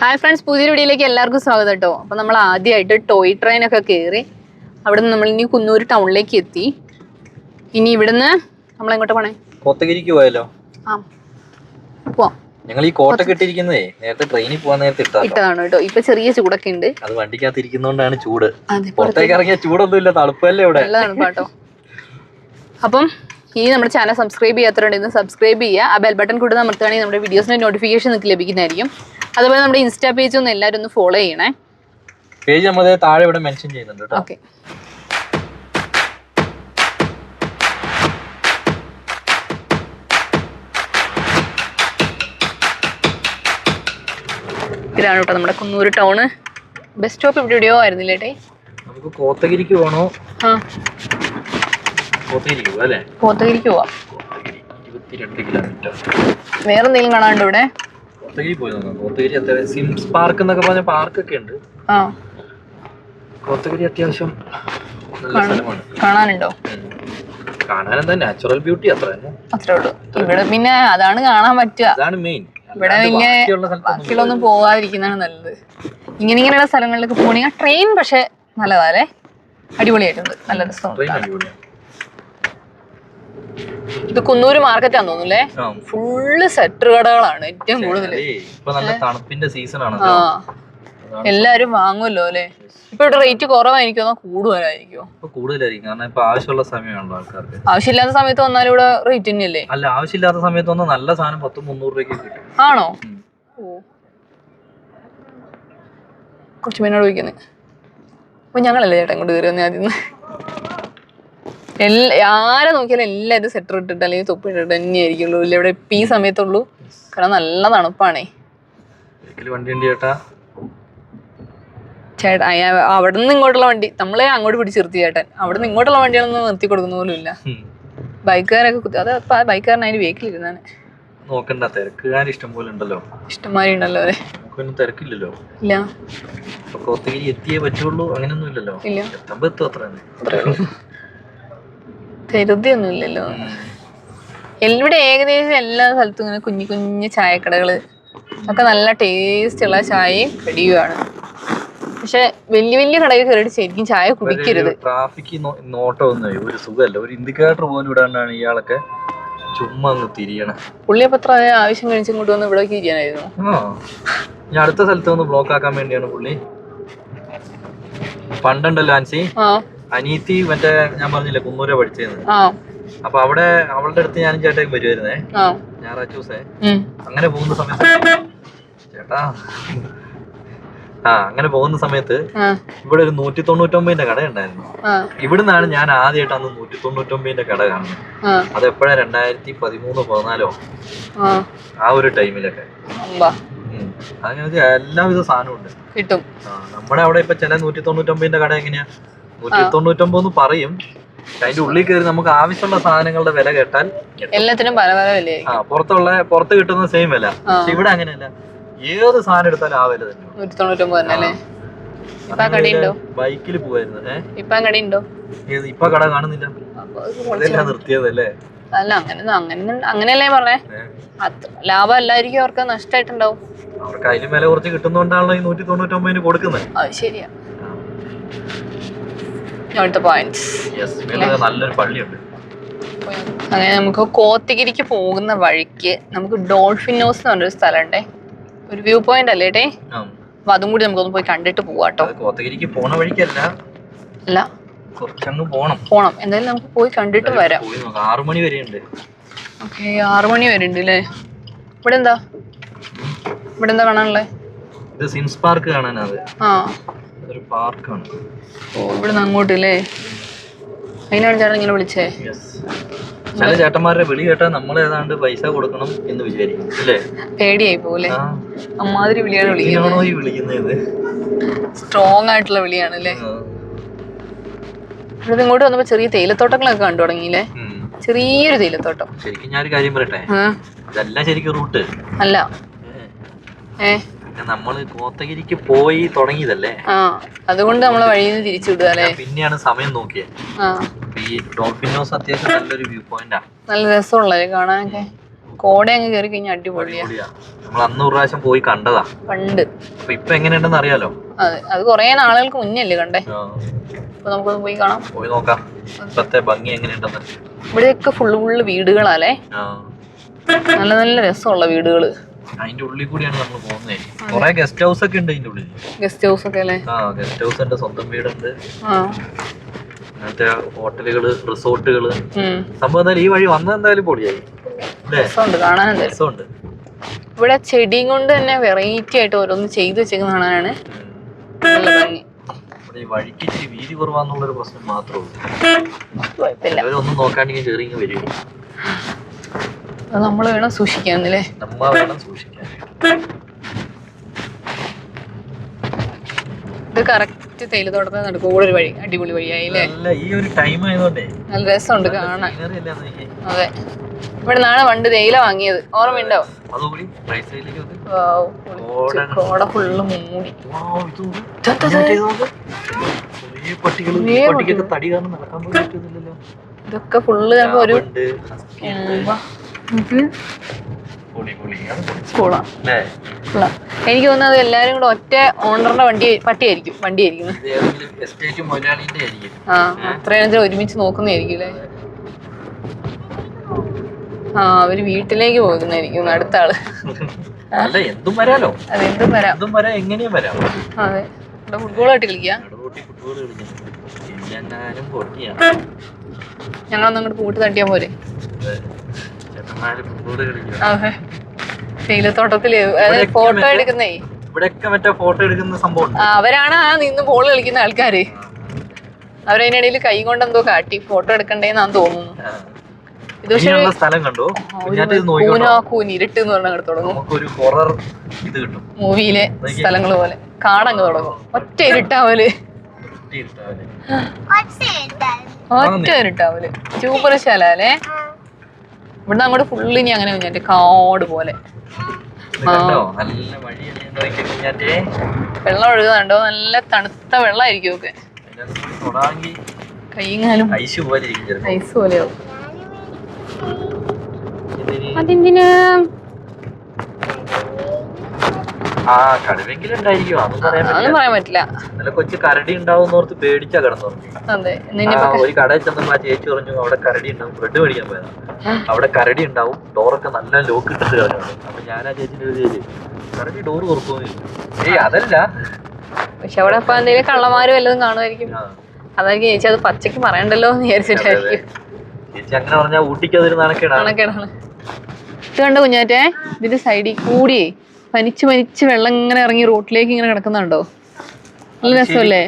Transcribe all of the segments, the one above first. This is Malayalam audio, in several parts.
ഹായ് ഫ്രണ്ട്സ് പുതിയ വീഡിയോയിലേക്ക് എല്ലാവർക്കും സ്വാഗതം കേട്ടോ. അപ്പോൾ നമ്മൾ ആദ്യമായിട്ട് ടോയ് ട്രെയിനൊക്കെ കയറി അവിടെ നിന്ന് നമ്മൾ ഇനി കുന്നൂർ ടൗണിലേക്ക് എത്തി. ഇനി ഇവിടുന്ന് നമ്മൾ എങ്ങോട്ട് പോണേ? കോത്തഗിരിക്ക് പോയാലോ? ആ പോവാം. ഞങ്ങൾ ഈ കോട്ട കെട്ടിയിരിക്കുന്നതേ നേരത്തെ ട്രെയിനിൽ പോകാൻ നേരത്തെ ഇട്ടാ ഇട്ടതാണ് കേട്ടോ. ഇപ്പൊ ചെറിയ ചൂടൊക്കെ ഉണ്ട്. അത് വണ്ടിക്കകത്ത് ഇരിക്കുന്നോണ്ടാണ് ചൂട്. പുറത്തേക്ക് ഇറങ്ങിയ ചൂടൊന്നും ഇല്ല തണുപ്പല്ലേ ഇവിടെ? നല്ല തണുപ്പാട്ടോ അപ്പം ഈ നമ്മുടെ ചാനൽ സബ്സ്ക്രൈബ് ചെയ്യാത്തവരുണ്ടെങ്കിൽ സബ്സ്ക്രൈബ് ചെയ്യുക. ആ ബെൽ ബട്ടൺ കൂടെ അമർത്തുകയാണെങ്കിൽ നമ്മുടെ വീഡിയോസിന്റെ നോട്ടിഫിക്കേഷൻ നിങ്ങൾക്ക് ലഭിക്കുന്നതായിരിക്കും. അതുപോലെ നമ്മുടെ ഇൻസ്റ്റാ പേജ് ഒന്ന് എല്ലാവരും ഒന്ന് ഫോളോ ചെയ്യണേ. പേജ് നമ്മൾ താഴെ ഇവിടെ മെൻഷൻ ചെയ്യുന്നുണ്ട് ഓക്കെ ഇതാണ് കേട്ടോ നമ്മുടെ കുന്നൂർ ടൗണ് ബസ് സ്റ്റോപ്പ് ഇവിടെ എവിടെയോ ആയിരുന്നില്ലേ ടേ? നമുക്ക് കോത്തഗിരിക്ക് പോകണോ ആ. പോവാം. വേറെ എന്തെങ്കിലും കാണാണ്ട് ഇവിടെ? കോത്തഗിരി പോയി നോക്കാം. കോത്തഗിരി അത്യാവശ്യം സിംസ് പാർക്ക് എന്നൊക്കെ പറഞ്ഞ പാർക്കൊക്കെ ഉണ്ട്. കോത്തഗിരി അത്യാവശ്യം കാണാനുണ്ടോ. കാണാൻ എന്താ നാച്ചുറൽ ബ്യൂട്ടി അത്ര തന്നെ. അത്രേ ഉള്ളൂ. ഇവിടെ പിന്നെ അതാണ് കാണാൻ പറ്റുക. അതാണ് മെയിൻ ഇവിടെ പിന്നെ ബാക്കിയുള്ളൊന്നും പോവാതിരിക്കുന്നതാണ് നല്ലത്. ഇങ്ങനെ ഇങ്ങനെയുള്ള സ്ഥലങ്ങളിലൊക്കെ പോകണമെങ്കിൽ ട്രെയിൻ പക്ഷെ നല്ലതാ അല്ലേ? അടിപൊളിയായിട്ടുണ്ട്. നല്ല രസമാണ് ഇത് കുന്നൂര് മാർക്കറ്റാന്ന് തോന്നുന്നല്ലേ? ആ. ഫുള്ള് സെറ്റർ കടകളാണ് ഏറ്റവും കൂടുതൽ തണുപ്പിന്റെ സീസൺ ആണ് എല്ലാരും വാങ്ങുമല്ലോ അല്ലെ? ഇപ്പൊ ഇവിടെ റേറ്റ് കുറവായിരിക്കും കൂടുതലായിരിക്കും കാരണം ഇപ്പൊ ആവശ്യമുള്ള സമയമാണല്ലോ ആൾക്കാർക്ക്. ആവശ്യമില്ലാത്ത സമയത്ത് വന്നാലും ഇവിടെ റേറ്റ് തന്നെയല്ലേ? അല്ല ആവശ്യമില്ലാത്ത സമയത്ത് വന്നാൽ നല്ല സാധനം പത്ത് മുന്നൂറ് രൂപയ്ക്ക് കിട്ടും. ആണോ? കുറച്ച് പേനോട് ചോദിക്കുന്നത് അപ്പൊ ഞങ്ങളല്ലേ ചേട്ടൻ ഇങ്ങോട്ട് കയറി വന്നേ ആദ്യം. എല്ലാ ആരെ നോക്കിയാലും എല്ലാവരും സെറ്റർ ഇട്ടിട്ട് അല്ലെങ്കിൽ തൊപ്പി ഇട്ടിട്ട് തന്നെയായിരിക്കുള്ളൂ. ഇല്ല ഇവിടെ ഇപ്പം ഈ സമയത്തുള്ളൂ. കാരണം നല്ല തണുപ്പാണേ. ചേട്ടാ. അയ്യ- അവിടെ നിന്ന് ഇങ്ങോട്ടുള്ള വണ്ടി നമ്മളെ അങ്ങോട്ട് പിടിച്ച് നിർത്തി ചേട്ടൻ. അവിടെ നിന്ന് ഇങ്ങോട്ടുള്ള വണ്ടികളൊന്നും നിർത്തി കൊടുക്കുന്ന പോലും ഇല്ല. ബൈക്കുകാരൊക്കെ കുത്തി അത് ബൈക്കുകാരൻ അതിന് വെഹിക്കിലിരുന്നാണ് നോക്കണ്ട തിരക്കുകാർ ഇഷ്ടം പോലെ ഉണ്ടല്ലോ. ഉണ്ടല്ലോ അതെ നമുക്കൊന്നും തിരക്കില്ലല്ലോ. ഇല്ല. ഇപ്പൊ കോത്തഗിരി എത്തിയേ പറ്റുള്ളൂ അങ്ങനെയൊന്നും ഇല്ലല്ലോ. ഇല്ല. എത്തുമ്പോ എത്തും അത്ര തന്നെ ഇല്ലല്ലോ ഇവിടെ ഏകദേശം എല്ലാ സ്ഥലത്തും ഇങ്ങനെ കുഞ്ഞു കുഞ്ഞു ചായക്കടകൾ ഒക്കെ നല്ല ടേസ്റ്റ് ഉള്ള ചായയും കടിയുമാണ്. പക്ഷെ വലിയ വലിയ കടയിൽ കയറി ശരിക്കും ചായ കുടിക്കരുത്. ട്രാഫിക് നോട്ടം ഒന്നും ഒരു സുഖമല്ല. ഒരു ഇൻഡിക്കേറ്റർ പോലും ഇടാണ്ടാണ് ഇയാളൊക്കെ ചുമ്മാ അങ്ങ് തിരിയണ. പുള്ളി ആവശ്യം കഴിച്ചും ഇങ്ങോട്ട് വന്ന് ഇവിടെ ഇരിക്കാനായിരുന്നു. ഞാൻ അടുത്ത സ്ഥലത്ത് ഒന്ന് ബ്ലോക്ക് ആക്കാൻ വേണ്ടിയാണ് പുള്ളി. പണ്ടുണ്ടല്ലോ ആൻസി? ആ. അനീത്തി മറ്റേ ഞാൻ പറഞ്ഞില്ലേ കുന്നൂരെ പഠിച്ചിരുന്നു അപ്പൊ അവിടെ അവളുടെ അടുത്ത് ഞാനും ചേട്ടേക്ക് വരുമായിരുന്നേ ആ. ഞായറാഴ്ച ദിവസേ. അങ്ങനെ പോകുന്ന സമയത്ത് ചേട്ടാ. ആ അങ്ങനെ പോകുന്ന സമയത്ത് ഇവിടെ ഒരു നൂറ്റി തൊണ്ണൂറ്റൊമ്പതിന്റെ കട ഉണ്ടായിരുന്നു. ഇവിടുന്നാണ് ഞാൻ ആദ്യമായിട്ട് അന്ന് നൂറ്റി തൊണ്ണൂറ്റൊമ്പതിന്റെ കട കാണുന്നത്. അത് എപ്പോഴാ രണ്ടായിരത്തി പതിമൂന്ന് പതിനാലോ? ആ. ഒരു ടൈമിലൊക്കെ. അതിനകത്ത് അങ്ങനെ എല്ലാവിധ സാധനവും ഉണ്ട്. കിട്ടും. നമ്മുടെ അവിടെ ഇപ്പൊ ചില നൂറ്റി തൊണ്ണൂറ്റൊമ്പതിന്റെ കട എങ്ങനെയാ? നൂറ്റി തൊണ്ണൂറ്റൊമ്പത് പറയും. അതിന്റെ ഉള്ളിൽ കയറി നമുക്ക് ആവശ്യമുള്ള സാധനങ്ങളുടെ വില കേട്ടാൽ. എല്ലാത്തിനും പല പല വില ആ പുറത്തുള്ള പുറത്ത് കിട്ടുന്ന സെയിം വില. പക്ഷെ ഇവിടെ അങ്ങനെയല്ല. ഏത് സാധനം എടുത്താലും ആ വില തന്നെ. ബൈക്കിൽ പോവായിരുന്നു. ഇപ്പൊ കട കാണുന്നില്ല. അതെല്ലാം നിർത്തിയതല്ലേ അല്ല? അങ്ങനെ അങ്ങനെ അങ്ങനെയല്ലേ പറഞ്ഞേ? ലാഭം അല്ലായിരിക്കും അവർക്ക് നഷ്ടമായിട്ടുണ്ടാവും. അവർക്ക് അതിലും വില കുറച്ച് കിട്ടുന്നോണ്ടാണല്ലോ ഈ നൂറ്റി തൊണ്ണൂറ്റൊമ്പതിന് കൊടുക്കുന്നത്. അത് ശരിയാ. അടുത്ത പോയിന്റ്സ് യെസ് നല്ലൊരു പള്ളിയുണ്ട്. അങ്ങനെ നമുക്ക് കോത്തഗിരിക്ക് പോകുന്ന വഴിക്ക് നമുക്ക് ഡോൾഫിനോസ് എന്ന് പറഞ്ഞൊരു സ്ഥലമുണ്ടേ. ഒരു വ്യൂ പോയിന്റ് അല്ലേ ടേ. അപ്പൊ അതും കൂടി നമുക്കൊന്ന് പോയി കണ്ടിട്ട് പോവാട്ടോ കോത്തഗിരിക്ക് പോണ വഴിക്കല്ല. അല്ല. കുറച്ചങ്ങ് പോണം. പോണം. എന്തായാലും നമുക്ക് പോയി കണ്ടിട്ട് വരാം. ആറു മണി വരെ ഉണ്ട് ഓക്കെ ആറു മണി വരെ ഉണ്ട് അല്ലേ ഇവിടെ എന്താ ഇവിടെ എന്താ കാണാനുള്ളത് ഇത് സിംസ് പാർക്ക് കാണാനാണ്. ആ. ഒരു പാർക്കാണ്. ഓ ഇവിടുന്ന് അങ്ങോട്ട് അല്ലേ അതിനാണ് ചേട്ടൻ ഇങ്ങനെ വിളിച്ചേ? ചില ചേട്ടന്മാരുടെ വിളി കേട്ടാൽ നമ്മൾ ഏതാണ്ട് പൈസ കൊടുക്കണം എന്ന് വിചാരിക്കും അല്ലേ? പേടിയായി പോലെ അമ്മാതിരി വിളിയാണ് വിളിക്കുന്നത്. ഈ വിളിക്കുന്നത്? സ്ട്രോങ് ആയിട്ടുള്ള വിളിയാണ് അല്ലേ? ഇവിടെ ഇങ്ങോട്ട് വന്നപ്പോ ചെറിയ തേയിലത്തോട്ടങ്ങളൊക്കെ കണ്ടു തുടങ്ങിയില്ലേ. ചെറിയൊരു തേയിലത്തോട്ടം. ശരിക്കും ഞാൻ ഒരു കാര്യം പറയട്ടെ? ഇതല്ല ശരിക്കും റൂട്ട്. അല്ല. ഏ? നമ്മൾ കോത്തഗിരിക്ക് പോയി തുടങ്ങിയതല്ലേ? ആ അതുകൊണ്ട് നമ്മളെ വഴിയിൽ നിന്ന് തിരിച്ചു വിടുക അല്ലേ പിന്നെയാണ് സമയം നോക്കിയത് ഈ അത്യാവശ്യം നല്ലൊരു വ്യൂ പോയിന്റാണ് നല്ല രസമുള്ളല്ലേ കാണാനൊക്കെ? കോട അങ്ങ് കയറി കഴിഞ്ഞാൽ അടിപൊളിയാ. നമ്മൾ അന്ന് ഒരു പ്രാവശ്യം പോയി കണ്ടതാ. പണ്ട് ഇപ്പൊ എങ്ങനെയുണ്ടെന്ന് അറിയാലോ? അതെ അത് കൊറേ നാളുകൾക്ക് മുന്നേ അല്ലേ കണ്ടേ അപ്പൊ നമുക്കൊന്ന് പോയി കാണാം. പോയി നോക്കാം. ഇപ്പത്തെ ഭംഗി എങ്ങനെയുണ്ടെന്ന്. ഇവിടെയൊക്കെ ഫുള്ള് ഫുള്ള് വീടുകളാലേ നല്ല നല്ല രസമുള്ള വീടുകൾ. അതിന്റെ ഉള്ളിൽ കൂടിയാണ് നമ്മൾ പോകുന്നത് കുറെ ഗസ്റ്റ് ഹൗസ് ഒക്കെ ഉണ്ട് അതിന്റെ ഉള്ളിൽ ഗസ്റ്റ് ഹൗസ് ഒക്കെ അല്ലേ? ആ ഗസ്റ്റ് ഹൗസ് ഉണ്ട് സ്വന്തം വീടുണ്ട്. അങ്ങനത്തെ ഹോട്ടലുകൾ റിസോർട്ടുകൾ. സംഭവം എന്തായാലും ഈ വഴി വന്നത് എന്തായാലും പൊടിയായി രസമുണ്ട് ഇവിടെ ചെടിയും കൊണ്ട് തന്നെ വെറൈറ്റി ആയിട്ട് ഓരോന്ന് ചെയ്തു വെച്ചേക്കുന്ന കാണാനാണ്. ഉം. നല്ല ഭംഗി. ഇവിടെ ഈ വഴിക്ക് ഇച്ചിരി വീതി കുറവാന്നുള്ളൊരു പ്രശ്നം മാത്രമേ ഉള്ളൂ. ഒന്നും നോക്കാണ്ടെങ്കിൽ വരും. അത് നമ്മൾ വേണം സൂക്ഷിക്കാന്നല്ലേ നമ്മ വേണം സൂക്ഷിക്കാൻ. ഇത് കറക്റ്റ് തേയില തോട്ടത്തിൽ നടക്കും കൂടെ ഒരു വഴി അടിപൊളി വഴിയായി നല്ല ഈ ഒരു ടൈം ആയതുകൊണ്ടേ. നല്ല രസമുണ്ട് കാണാൻ. അല്ലേ അതെ. ഇവിടെ നാളെ പണ്ട് തേയില വാങ്ങിയത്. ഓർമ്മയുണ്ടോ? കോട ഫുള്ള് മൂടി. ഇതൊക്കെ ഫുള്ള് ഞാൻ ഒരു എനിക്ക് തോന്നുന്നത് എല്ലാരും കൂടെ ഒറ്റ ഓണറിന്റെ വണ്ടി പട്ടിയായിരിക്കും. വണ്ടിയായിരിക്കും. ഇത് ഏതെങ്കിലും എസ്റ്റേറ്റ് മുതലാളിന്റെ ആയിരിക്കും. ആ അത്രയും ഒരുമിച്ച് നോക്കുന്നതായിരിക്കും അല്ലേ? ആ അവർ വീട്ടിലേക്ക് പോകുന്നതായിരിക്കും. അടുത്ത ആൾ. അല്ല എന്തും വരാലോ? അതെന്തും വരാം. എന്തും വരാം എങ്ങനെയും വരാം. അതെ. ഇവിടെ ഫുട്ബോൾ ആയിട്ട് കളിക്കാം? ഞങ്ങളൊന്നും അങ്ങോട്ട് പൂട്ട് തട്ടിയാ പോരെ ചേട്ടന്മാര് ഫുട്ബോൾ കളിക്കുക അതെ തേയിലത്തോട്ടത്തിൽ ഫോട്ടോ എടുക്കുന്നേ. ഇവിടെയൊക്കെ മറ്റേ ഫോട്ടോ എടുക്കുന്ന സംഭവം അവരാണ് ആ നിന്ന് ബോൾ കളിക്കുന്ന ആൾക്കാര്. അവരതിനിടയിൽ കൈ കൊണ്ട് എന്തോ കാട്ടി ഫോട്ടോ എടുക്കണ്ടേന്നാന്ന് തോന്നുന്നു. ഇത് പക്ഷേ സ്ഥലം കണ്ടോ? കൂനോ ഇരുട്ട് എന്ന് പറഞ്ഞ അങ്ങോട്ട് തുടങ്ങും. നമുക്കൊരു ഹൊറർ ഇത് കിട്ടും. മൂവിയിലെ സ്ഥലങ്ങൾ പോലെ. കാടങ്ങ് തുടങ്ങും. ഒറ്റ ഇരുട്ടാവൽ. ഒറ്റ ഇരുട്ടാവൽ. ചൂപ്പറശാല അല്ലേ? ഇവിടുന്ന് അങ്ങോട്ട് ഫുള്ള് ഇനി അങ്ങനെ കുഞ്ഞാറ്റ് കാട് പോലെ. വെള്ളം ഒഴുകുന്നുണ്ടോ നല്ല തണുത്ത വെള്ളമായിരിക്കും ഒക്കെ. കൈകാലും ഐസ് പോലെ ഇരിക്കും ഐസ് പോലെയാവും. അതെന്തിനാ? ആ കടുവെങ്കിലും ഉണ്ടായിരിക്കും അതൊന്നും പറയാൻ പറ്റില്ല. ഇന്നലെ കൊച്ചു കരടി ഉണ്ടാവും ഓർത്ത് പേടിച്ചാ കിടന്നുറങ്ങി ഒരു കടയിൽ ചെന്നപ്പോ ആ ചേച്ചി പറഞ്ഞു അവിടെ കരടി ഉണ്ടാവും. ബ്രെഡ് മേടിക്കാൻ പോയതാ. അവിടെ കരടി ഉണ്ടാവും ഡോറൊക്കെ നല്ല ലോക്ക് ഇട്ടിട്ട് കിടക്കണം അപ്പൊ ഞാൻ ആ ചേച്ചിന്റെ ഒരു ചേച്ചി കരടി ഡോർ തുറക്കുന്നു ഏയ് അതല്ല. പക്ഷെ അവിടെ അപ്പൊ എന്തെങ്കിലും കള്ളമാര് വല്ലതും കാണുമായിരിക്കും. അതായിരിക്കും ചേച്ചി അത് പച്ചക്ക് പറയണ്ടല്ലോ എന്ന് വിചാരിച്ചിട്ടായിരിക്കും. ചേച്ചി അങ്ങനെ പറഞ്ഞാൽ ഊട്ടിക്ക് അതൊരു നാണക്കേടാണ്. ഇത് കണ്ട കുഞ്ഞാറ്റേ? ഇതിന്റെ സൈഡിൽ കൂടി പനിച്ച് പനിച്ച് വെള്ളം ഇങ്ങനെ ഇറങ്ങി റോട്ടിലേക്ക് ഇങ്ങനെ കിടക്കുന്നുണ്ടോ? നല്ല രസമല്ലേ?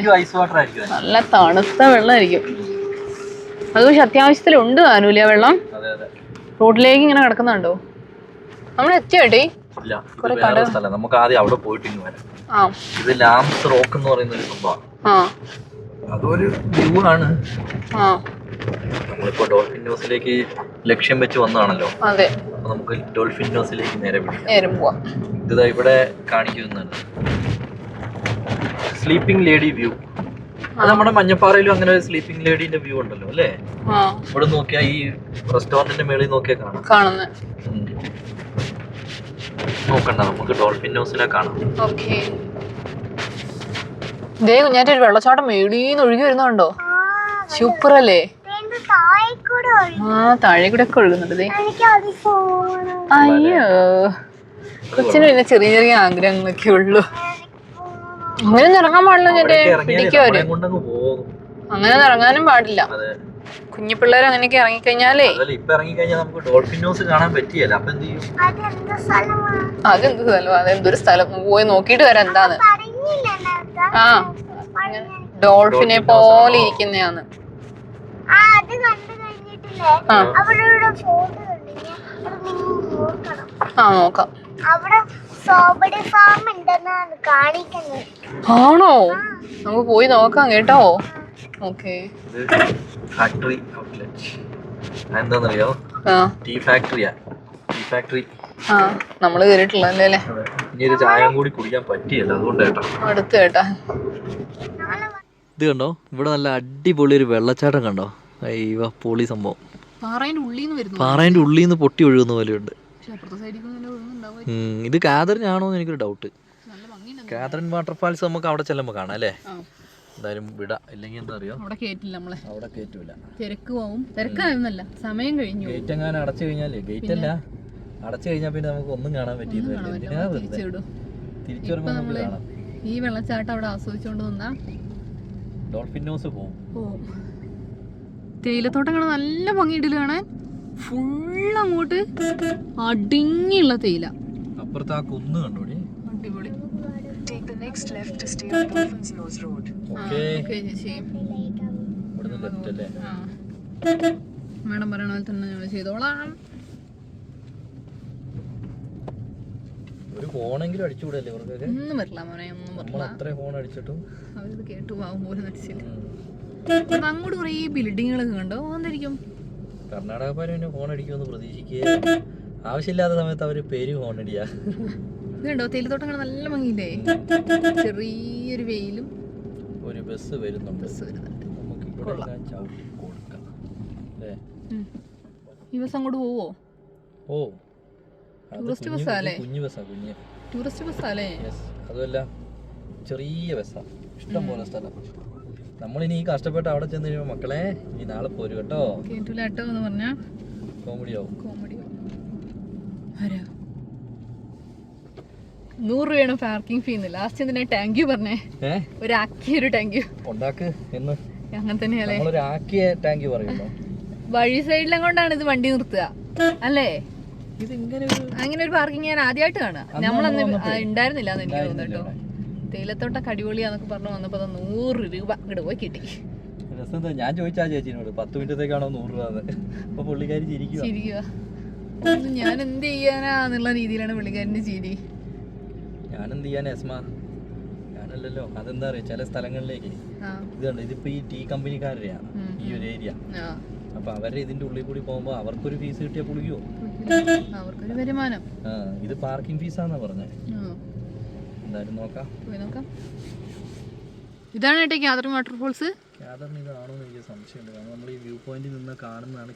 നല്ല തണുത്ത വെള്ളമായിരിക്കും. അത് പക്ഷെ അത്യാവശ്യത്തിലുണ്ട് താനൂല വെള്ളം. റോഡിലേക്ക് ഇങ്ങനെ കിടക്കുന്നുണ്ടോ? നമ്മൾ എത്തിയോട്ടെ നമുക്ക് ആദ്യം അവിടെ പോയിട്ട് ഇത് ലാംസ് റോക്ക് എന്ന് പറയുന്ന ഒരു സംഭവമാണ്. അതൊരു വ്യൂ ആണ്. ആ. നമ്മളിപ്പോ ഡോൾഫിൻ ന്യൂസിലേക്ക് ലക്ഷ്യം വെച്ച് വന്നതാണല്ലോ. അതെ. അപ്പൊ നമുക്ക് ഡോൾഫിൻ ന്യൂസിലേക്ക് നേരെ നേരം പോവാം. ഇതാ ഇവിടെ കാണിക്കുന്നുണ്ട് സ്ലീപ്പിംഗ് ലേഡി വ്യൂ. അത് നമ്മുടെ മഞ്ഞപ്പാറയിലും അങ്ങനെ ഒരു സ്ലീപ്പിംഗ് ലേഡീന്റെ വ്യൂ ഉണ്ടല്ലോ അല്ലേ? ആ. ഇവിടെ നോക്കിയാ ഈ റെസ്റ്റോറന്റിന്റെ മേളിൽ നോക്കിയാൽ കാണാം കാണുന്നു. നോക്കണ്ട നമുക്ക് ഡോൾഫിൻ ന്യൂസിലെ കാണാം. ഓക്കെ. ദേ കുഞ്ഞാറ്റ ഒരു വെള്ളച്ചാട്ടം മേടീന്ന് ഒഴുകി വരുന്നുണ്ടോ? സൂപ്പർ അല്ലേ ആ താഴെ കൂടെ ഒക്കെ ഒഴുകുന്നുണ്ട് അയ്യോ. കൊച്ചിന് പിന്നെ ചെറിയ ചെറിയ ആഗ്രഹങ്ങളൊക്കെ ഉള്ളു. അങ്ങനെ ഇറങ്ങാൻ പാടില്ല എന്റെ അവിടേക്ക് ഇറങ്ങിയാലേ പിടിക്കും അവർ. നമ്മളെയും കൊണ്ടങ്ങ് പോകും. അങ്ങനെ ഇറങ്ങാനും പാടില്ല. കുഞ്ഞു പിള്ളേർ അങ്ങനെയൊക്കെ ഇറങ്ങിക്കഴിഞ്ഞാലേ. അതെന്ത് സ്ഥലം അതെന്തൊരു സ്ഥലം? പോയി നോക്കിട്ട് വരാം എന്താന്ന്. ആ. ഡോൾഫിനെ പോലെ ഇരിക്കുന്നയാന്ന് ആ ആ. നോക്കാം. അവിടെ സ്ട്രോബെറി ഫാം ഉണ്ടെന്നാണ് കാണിക്കുന്നത്. ആണോ? നമുക്ക് പോയി നോക്കാം കേട്ടോ. ഓക്കെ. ഫാക്ടറി ഔട്ട്ലെറ്റ് എന്താണെന്നറിയോ ആ. ടീ ഫാക്ടറിയാ ടീ ഫാക്ടറി ആ നമ്മൾ കയറിയിട്ടുള്ളല്ലേ അല്ലേ? ഇനി ഒരു ചായം കൂടി കുടിക്കാൻ പറ്റിയല്ല അതുകൊണ്ട് കേട്ടോ. അടുത്ത് കേട്ടാ. ഇത് കണ്ടോ? ഇവിടെ നല്ല അടിപൊളി ഒരു വെള്ളച്ചാട്ടം കണ്ടോ? അയ്യോ പൊളി സംഭവം. പാറേന്റെ ഉള്ളിൽ നിന്ന് വരുന്നു. പാറേന്റെ ഉള്ളിൽ നിന്ന് പൊട്ടി ഒഴുകുന്ന പോലെയുണ്ട്. ഇത് കാതറിനാണോ എന്ന് എനിക്കൊരു ഡൗട്ട് കാതറിൻ വാട്ടർഫാൾസ് നമുക്ക് അവിടെ ചെല്ലുമ്പോൾ കാണാം അല്ലേ? എന്തായാലും വിട. ഇല്ലെങ്കിൽ എന്താ അറിയോ? അവിടെ കേറ്റില്ല നമ്മളെ. അവിടെ കേറ്റൂല. തിരക്ക് പോവും. തിരക്കായിരുന്നല്ല സമയം കഴിഞ്ഞു. ഗേറ്റ് എങ്ങാനും അടച്ചു കഴിഞ്ഞാലേ? ഗേറ്റ് അല്ല അടച്ചു കഴിഞ്ഞാൽ പിന്നെ നമുക്ക് ഒന്നും കാണാൻ പറ്റിയില്ല തിരിച്ചു വരുമ്പോൾ കാണാം. ഈ വെള്ളച്ചാട്ടം അവിടെ ആസ്വദിച്ചുകൊണ്ട് വന്ന ഡോൾഫിൻ നോസ് പോവും. പോവും. തേയിലത്തോട്ടം കാണാൻ നല്ല ഭംഗിയുണ്ടല്ലോ കാണാൻ. ഫുൾ അങ്ങോട്ട് അടിങ്ങിയുള്ള തേയില. അപ്പുറത്ത് ആ കുന്ന് കണ്ടോടി അടിപൊളി. Take next Nose Road. Okay okay ചേച്ചി. ഇവിടുന്ന് ലെഫ്റ്റ് അല്ലേ? ആ. മാഡം പറയണ പോലെ തന്നെ ഞങ്ങൾ ചെയ്തോളാം. ഒരു ഫോണെങ്കിലും അടിച്ചുകൂടല്ലേ ഇവർക്കൊക്കെ? ഒന്നും വരില്ല മോനെ ഒന്നും വരില്ല. അത്ര ഫോൺ അടിച്ചിട്ടും അവരിത് കേട്ടു പോലും നടിച്ചില്ല. ഉം. അപ്പൊ അങ്ങോട്ട് കുറേ ബിൽഡിങ്ങുകളൊക്കെ കണ്ടോ? എന്തായിരിക്കും കർണാടക പിന്നെ ഫോൺ അടിക്കുമെന്ന് പ്രതീക്ഷിക്കുക ആവശ്യമില്ലാത്ത സമയത്ത് അവർ പേര് ഫോൺ അടിയാ ഇതുണ്ടോ? കണ്ടോ തേയിലത്തോട്ടം കാണാൻ നല്ല ഭംഗിയില്ലേ? ചെറിയൊരു വെയിലും ഒരു ബസ് വരുന്നുണ്ട്. ബസ് വരുന്നുണ്ട്. അല്ലേ. ഈ ബസ് അങ്ങോട്ട് പോവോ? ഓ. ടൂറിസ്റ്റ് ബസ്സാ അല്ലേ? കുഞ്ഞു ബസ്സാ കുഞ്ഞ് ടൂറിസ്റ്റ് ബസ്സല്ലേ യെസ് അതുമല്ല ചെറിയ ബസ്സാ ഇഷ്ടം പോലെ സ്ഥലം. നമ്മളിനി ഈ കഷ്ടപ്പെട്ട് അവിടെ ചെന്ന് കഴിയുമ്പോൾ മക്കളെ ഈ നാളെ പോരും കേട്ടോ. കേട്ടോ എന്ന് പറഞ്ഞ? കോമഡി ആവും കോമഡി. ആരാ? നൂറ് രൂപയാണ് പാർക്കിംഗ് ഫീ ലാസ്റ്റ് എന്തിനാ ടാങ്ക് യു പറഞ്ഞേ? ഒരു ആക്കിയ ഒരു ടാങ്ക് യു ഉണ്ടാക്ക് എന്ന്. അങ്ങനെ തന്നെയല്ലേ? നമ്മളൊരു ആക്കിയ ടാങ്ക് പറയുന്നു. വഴി സൈഡിലും കൊണ്ടാണ് ഇത് വണ്ടി നിർത്തുക. അല്ലേ? അങ്ങനെ ഒരു പാർക്കിംഗ് ഞാൻ ആദ്യമായിട്ട് കാണാം അന്ന് നമ്മളന്ന് ഉണ്ടായിരുന്നില്ല എന്ന് എനിക്ക് തോന്നുന്നു കേട്ടോ. തേയിലത്തോട്ടൊക്കെ അടിപൊളിയാന്നൊക്കെ പറഞ്ഞു വന്നപ്പോ നൂറ് രൂപ ഇങ്ങോട്ട് പോയി കിട്ടി. രസം ഞാൻ ചോദിച്ചാ ചേച്ചിനോട് പത്ത് മിനിറ്റത്തേക്കാണോ നൂറ് രൂപ അപ്പൊ പുള്ളിക്കാരി ചിരിക്കുക ഞാൻ എന്ത് ചെയ്യാനാന്നുള്ള രീതിയിലാണ് പുള്ളിക്കാരന്റെ ചിരി. ഞാൻ എന്ത് ചെയ്യാൻ എസ്മ? ഞാനല്ലല്ലോ. അതെന്താ അറിയാ? ചില സ്ഥലങ്ങളിലേക്ക്. ഇത് കണ്ടോ? ഇതിപ്പോ ഈ ടീ കമ്പനിക്കാരുടെയാണ് ഈ ഒരു ഏരിയ. അപ്പൊ അവരുടെ ഇതിന്റെ ഉള്ളിൽ കൂടി പോകുമ്പോ അവർക്കൊരു ഫീസ് കിട്ടിയാൽ പുളിക്കോ അവർക്കൊരു വരുമാനം. ഇത് പാർക്കിംഗ് ഫീസാന്നാ പറഞ്ഞത് എന്തായാലും നോക്കാം. പോയി നോക്കാം. ഇതാണ് ഏട്ടാ ക്യാതറിൻ വാട്ടർഫോൾസ് ക്യാദറിന് ഇതാണോ എന്ന് എനിക്ക് സംശയമുണ്ട്. കാരണം നമ്മൾ ഈ വ്യൂ പോയിന്റിൽ നിന്ന് കാണുന്നതാണ്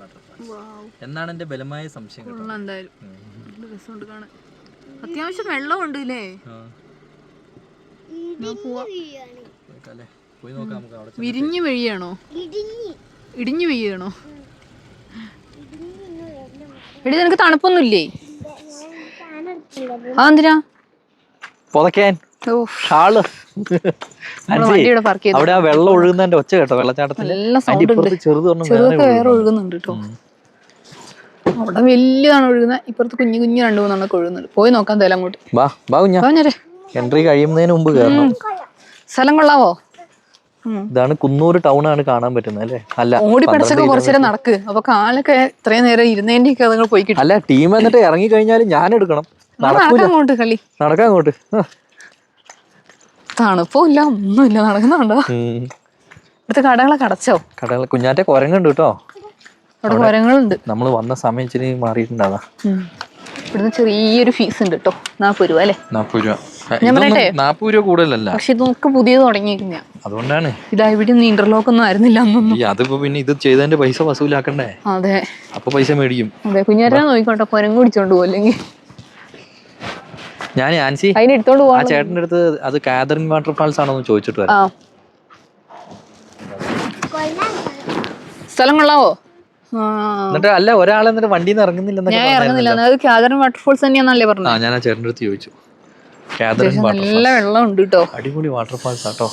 വാട്ടർഫാൾസ് എന്നാണ് എന്റെ ബലമായ സംശയം കേട്ടോ. എന്തായാലും. രസമുണ്ട് കാണാൻ. അത്യാവശ്യം വെള്ളമുണ്ട് ഇല്ലേ? ആ, എന്നാ പോവാ. പോയി നോക്കാം നമുക്ക് അവിടെ വിരിഞ്ഞു വഴിയാണോ? ഇടിഞ്ഞി. ഇടിഞ്ഞു പെയ്യാണോ എടി നിനക്ക് തണുപ്പൊന്നുമില്ലേ? അതെന്തിനാ? പുതയ്ക്കാൻ ഷാൾ. അവിടെ ആ വെള്ളം ഒഴുകുന്നതിന്റെ ഒച്ച കേട്ടോ വെള്ളച്ചാട്ടത്തിൽ ഒഴുകുന്നുണ്ട്. കേട്ടോ. അവിടെ വലിയതാണ് ഒഴുകുന്നത് ഇപ്പുറത്ത് കുഞ്ഞു കുഞ്ഞു രണ്ടു മൂന്നെണ്ണൊക്കെ ഒഴുകുന്നുണ്ട്. പോയി നോക്കാൻ എന്തായാലും അങ്ങോട്ട്. വാ ബാ കുഞ്ഞാ. എൻട്രി കഴിയുന്നതിന് മുമ്പ് കയറണം. സ്ഥലം കൊള്ളാവോ? ഇതാണ് കുന്നൂർ ടൗൺ ആണ് കാണാൻ പറ്റുന്നത് അല്ലേ? അല്ല ഓടി പഠിച്ചൊക്കെ കുറച്ചു നേരം നടക്ക്. അപ്പൊ കാലൊക്കെ ഇത്രയും നേരം ഇരുന്നതിന്റെ ഒക്കെ പോയി കിട്ടും. അല്ല ടീം എന്നിട്ട് ഇറങ്ങി കഴിഞ്ഞാൽ ഞാൻ എടുക്കണം. അങ്ങോട്ട് കളി. നടക്കാൻ അങ്ങോട്ട്. തണുപ്പില്ല ഒന്നുമില്ല. നടക്കുന്നുണ്ടോ. ഇവിടുത്തെ കടകളൊക്കെ അടച്ചോ? കടകൾ കുഞ്ഞാറ്റെ കുരങ്ങുണ്ട് കേട്ടോ. അവിടെ മരങ്ങളുണ്ട് നമ്മൾ വന്ന സമയം ഇച്ചിരി മാറിയിട്ടുണ്ടാകാം. ഇവിടുന്ന് ചെറിയൊരു ഫീസ് ഉണ്ട് കേട്ടോ. നാപ്പത് രൂപ അല്ലേ? നാപ്പത് രൂപ. ഞാൻ പറയട്ടെ? നാപ്പത് രൂപ കൂടുതലല്ല. പക്ഷെ ഇത് നമുക്ക് പുതിയത് തുടങ്ങിയിരിക്കുന്ന. അതുകൊണ്ടാണ്. ഇതാ ഇവിടെ ഒന്നും ഇന്റർലോക്ക് ഒന്നും ആയിരുന്നില്ല അന്നൊന്നും. അതിപ്പോ പിന്നെ ഇത് ചെയ്തതിന്റെ പൈസ വസൂലാക്കണ്ടേ? അതെ. അപ്പൊ പൈസ മേടിക്കും. അതെ കുഞ്ഞാരെ നോക്കിക്കോട്ടെ കുരങ്ങ് പിടിച്ചോണ്ട് പോകും അല്ലെങ്കിൽ ഞാൻ ആൻസി അതിന് എടുത്തോണ്ട് ആ ചേട്ടന്റെ അടുത്ത് അത് കാതറിൻ വാട്ടർഫാൾസ് ആണോ എന്ന് ചോദിച്ചിട്ട് വരാം. ആ. സ്ഥലം കൊള്ളാവോ? ആ. എന്നിട്ട് അല്ല ഒരാൾ എന്നിട്ട് വണ്ടിയിൽ നിന്ന് ഇറങ്ങുന്നില്ലെന്നൊക്കെ ഞാൻ. ഇറങ്ങുന്നില്ല. അത് കാതറിൻ വാട്ടർഫോൾസ് തന്നെയാന്നല്ലേ ആ പറഞ്ഞത് ഞാൻ ആ ചേട്ടന്റെ അടുത്ത് ചോദിച്ചു. കാതറിൻ വാട്ടർഫാൾ നല്ല വെള്ളം ഉണ്ട് കേട്ടോ അടിപൊളി വാട്ടർഫാൾസ് ആട്ടോ.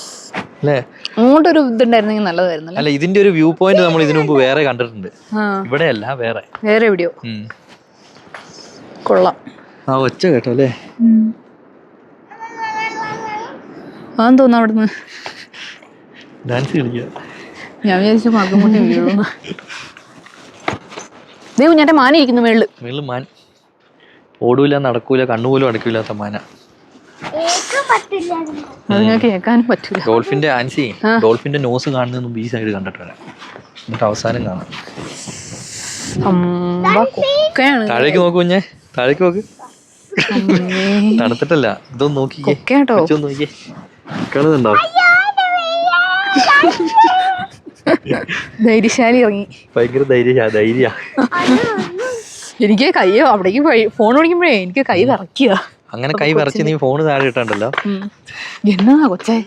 അല്ലേ? അങ്ങോട്ടൊരു ഇതുണ്ടായിരുന്നെങ്കിൽ നല്ലതായിരുന്നല്ലേ? അല്ല ഇതിന്റെ ഒരു വ്യൂ പോയിന്റ് നമ്മൾ ഇതിനു മുമ്പ് വേറെ കണ്ടിട്ടുണ്ട്. ആ. ഇവിടെയല്ല വേറെ. വേറെ എവിടെയോ. ഉം. കൊള്ളാം. ആ ഒച്ച കേട്ടോ അല്ലേ അതെന്ന് തോന്നുന്നു അവിടുന്ന്? ഡാൻസ് കളിക്കുക. ഞാൻ വിചാരിച്ചു മകം മുട്ടി വീഴുന്നു. ദേ ഞാൻ മാന ഇരിക്കുന്നു മേളിൽ. മേളിൽ മാൻ. ഓടൂല നടക്കൂല കണ്ണുപോലും അടക്കൂലാത്ത മാന. ഏക്ക് പറ്റില്ല. അത് നിങ്ങൾക്ക് കേൾക്കാനും പറ്റൂല. ഡോൾഫിന്റെ ആൻസി ഡോൾഫിന്റെ നോസ് ഈ സൈഡ് കണ്ടിട്ട് വരാം എന്നിട്ട് അവസാനം കാണാം. താഴേക്ക് നോക്കൂ കുഞ്ഞെ. താഴേക്ക് നോക്ക്. തണുത്തിട്ടല്ല. ഇതൊന്ന് നോക്കിക്കേ. നോക്കിയേ കാണുന്നുണ്ടോ? ധൈര്യശാലി ഇറങ്ങി. ഭയങ്കര ധൈര്യ ധൈര്യ. എനിക്ക് കൈ അവിടേക്ക് ഫോൺ വിളിക്കുമ്പോഴേ എനിക്ക് കൈ വിറക്കുക അങ്ങനെ കൈ വിറച്ച് നീ ഫോണ് താഴെ ഇട്ടുണ്ടല്ലോ. എന്നാ കൊച്ചേ?